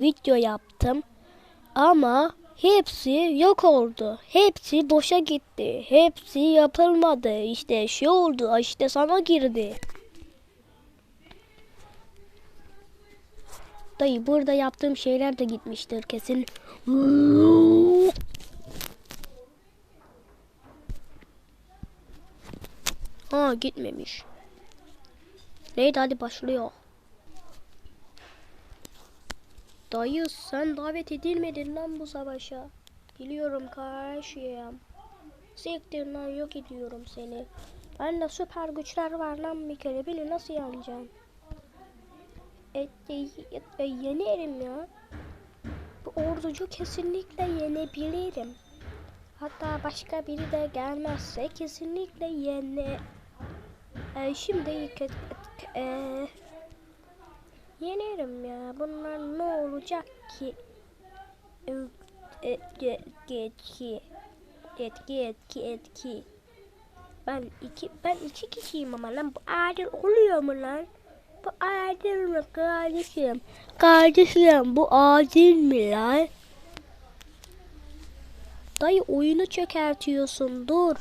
video yaptım. Ama hepsi yok oldu. Hepsi boşa gitti. Hepsi yapılmadı. İşte şey oldu. işte sana girdi. Dayı burada yaptığım şeyler de gitmiştir kesin. Ha gitmemiş. Neydi hadi başlıyor. Dayı sen davet edilmedin lan bu savaşa. Biliyorum kardeşim. Siktir lan yok ediyorum seni. Bende süper güçler var lan bir kere. Beni nasıl yeneceksin? E, e, e, e, yenerim ya. Bu orducu kesinlikle yenebilirim. Hatta başka biri de gelmezse kesinlikle yene... E, şimdi et- et- e, yenerim ya. Bunlar ne olacak ki? Etki, etki, etki, etki, etki. Ben iki, ben iki kişiyim ama lan bu adil oluyor mu lan? Bu adil mi kardeşim? Kardeşim bu adil mi lan? Dayı oyunu çökertiyorsun dur.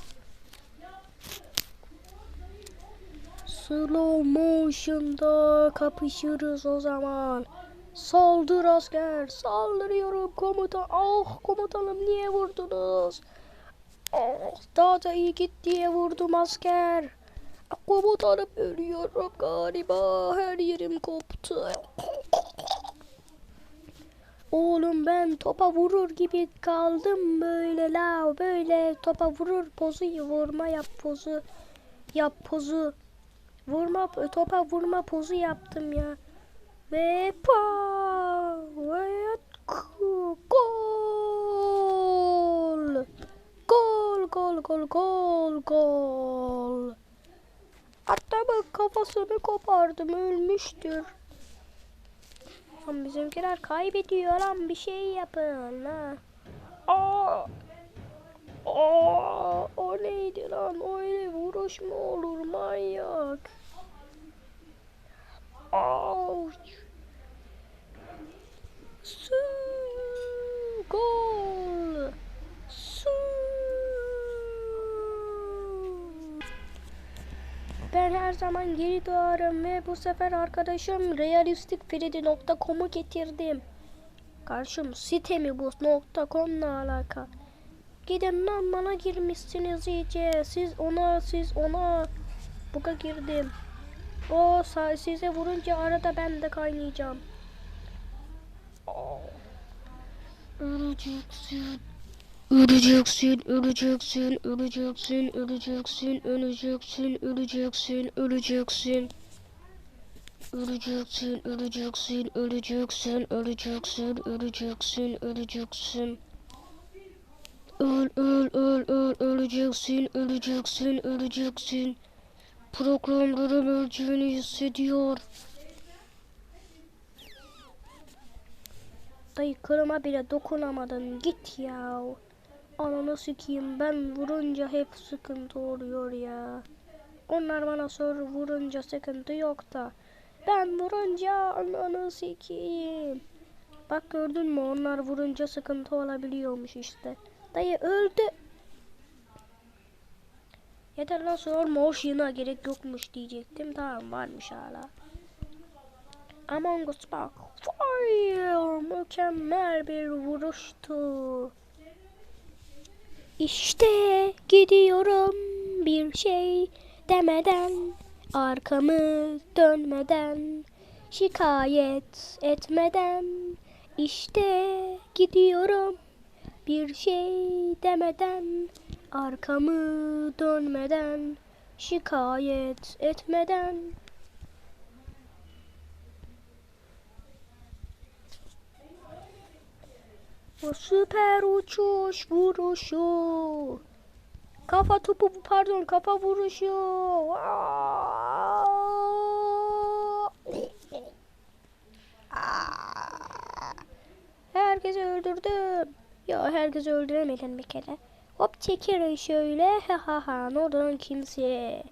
Slow motion'da kapışırız o zaman. Saldır asker. Saldırıyorum komutan. Ah komutanım niye vurdunuz? Ah daha da iyi git diye vurdum asker. Komutanım ölüyorum galiba. Her yerim koptu. Oğlum ben topa vurur gibi kaldım böyle la böyle topa vurur pozu vurma yap pozu yap pozu vurma topa vurma pozu yaptım ya ve pa gol gol gol gol gol gol hatta ben kafasını kopardım ölmüştür Lan bizimkiler kaybediyor lan bir şey yapın la. Aa! Aa! O neydi lan? Öyle vuruş mu olur manyak? Ouch! Su! Gol! Su! Ben her zaman geri doğarım ve bu sefer arkadaşım realistikfredi.com'u getirdim. Karşım sitemi bu .com'la alaka. Gidin lan bana girmişsiniz iyice. Siz ona siz ona buga girdim. O size vurunca arada ben de kaynayacağım. Öleceksin. Öleceksin, öleceksin, öleceksin, öleceksin, öleceksin, öleceksin, öleceksin. Öleceksin, öleceksin, öleceksin, öleceksin, öleceksin, öleceksin. Öl, öl, öl, öl, öleceksin, öleceksin, öleceksin. Programlarım öleceğini hissediyor. Dayı kırıma bile dokunamadın git ya. Ananı sikeyim ben vurunca hep sıkıntı oluyor ya. Onlar bana sor vurunca sıkıntı yok da. Ben vurunca ananı sikeyim. Bak gördün mü onlar vurunca sıkıntı olabiliyormuş işte. Dayı öldü. Yeter lan sorma o şiına gerek yokmuş diyecektim. Tamam varmış hala. Among Us bak. Fire! Mükemmel bir vuruştu. İşte gidiyorum bir şey demeden arkamı dönmeden şikayet etmeden işte gidiyorum bir şey demeden arkamı dönmeden şikayet etmeden O süper uçuş vuruşu. Kafa topu pardon kafa vuruşu. Herkesi öldürdüm. Ya herkesi öldüremedim bir kere. Hop çekerim şöyle. Ha ha ha. Ne oldu lan kimseye?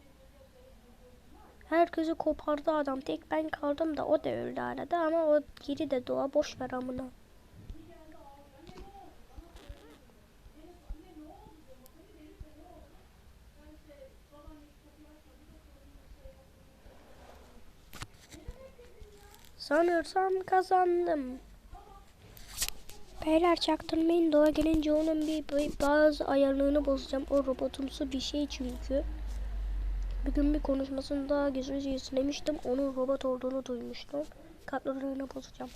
Herkesi kopardı adam. Tek ben kaldım da o da öldü arada ama o geri de doğa boş ver amına. Sanırsam kazandım. Beyler çaktırmayın doğa gelince onun bir, bir bazı ayarlarını bozacağım. O robotumsu bir şey çünkü. Bir gün bir konuşmasında gizlice izlemiştim. Onun robot olduğunu duymuştum. Katlarını bozacağım.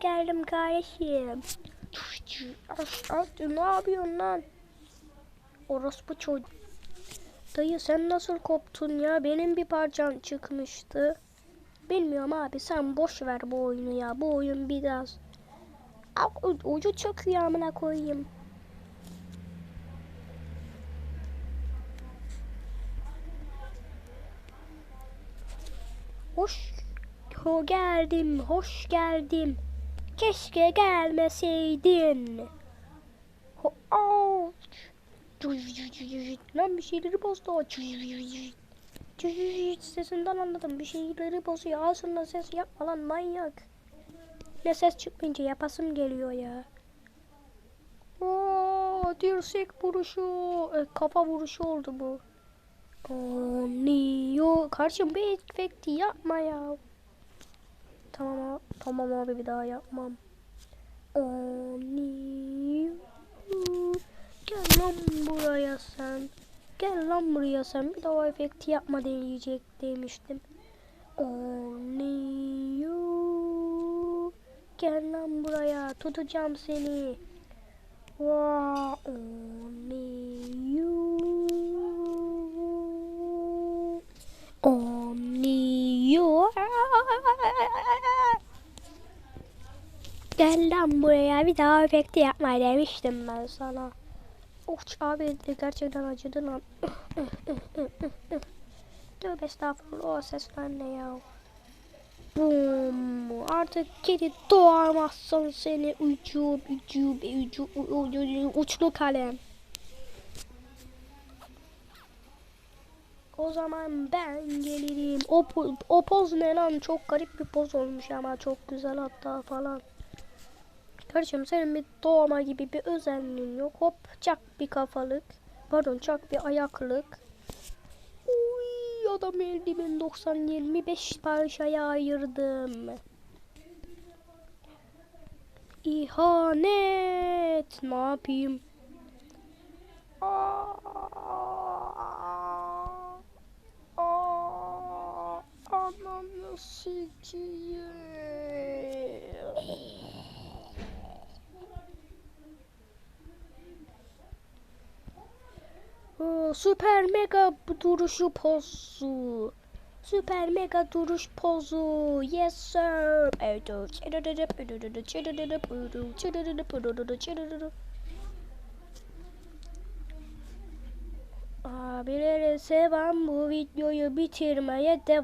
Geldim kardeşim. Aş, aş, ne yapıyorsun lan? Orospu çocuk. Dayı sen nasıl koptun ya? Benim bir parçam çıkmıştı. Bilmiyorum abi sen boş ver bu oyunu ya. Bu oyun biraz ucu çöküyor amına koyayım. Hoş ho geldim, hoş geldim. Keşke gelmeseydin. Ho Ouch. Lan bir şeyleri bozdu. Sesinden anladım. Bir şeyleri bozuyor. Aslında ses yapma lan manyak. Ne ses çıkmayınca yapasım geliyor ya. Oo, dirsek vuruşu. E, kafa vuruşu oldu bu. Oo, Neo. Karşım bir efekti yapma ya. Tamam tamam abi bir daha yapmam. Oo, Neo. Gel lan buraya sen. Gel lan buraya sen. Bir daha efekti yapma diyecek demiştim. Oo, Neo. Gel lan buraya. Tutacağım seni. Wow, only you. Only you. Gel lan buraya bir daha efekti yapma demiştim ben sana. Uç abi gerçekten acıdı lan. Tövbe estağfurullah o sesler ne ya. Bum. Artık kedi doğamazsın seni ucu ucu ucu ucu uçlu kalem. O zaman ben gelirim. O, o poz ne lan? Çok garip bir poz olmuş ama çok güzel hatta falan. Kardeşim senin bir doğma gibi bir özelliğin yok. Hop çak bir kafalık. Pardon çak bir ayaklık. Adam eldiven 90 25 parçaya ayırdım. İhanet. Ne yapayım? Aa, aa, Ananı sikeyim. Oo, Süper mega duruşu pozu. Süper mega duruş pozu. Yes sir. Abileri seven bu videoyu bitirmeye devam.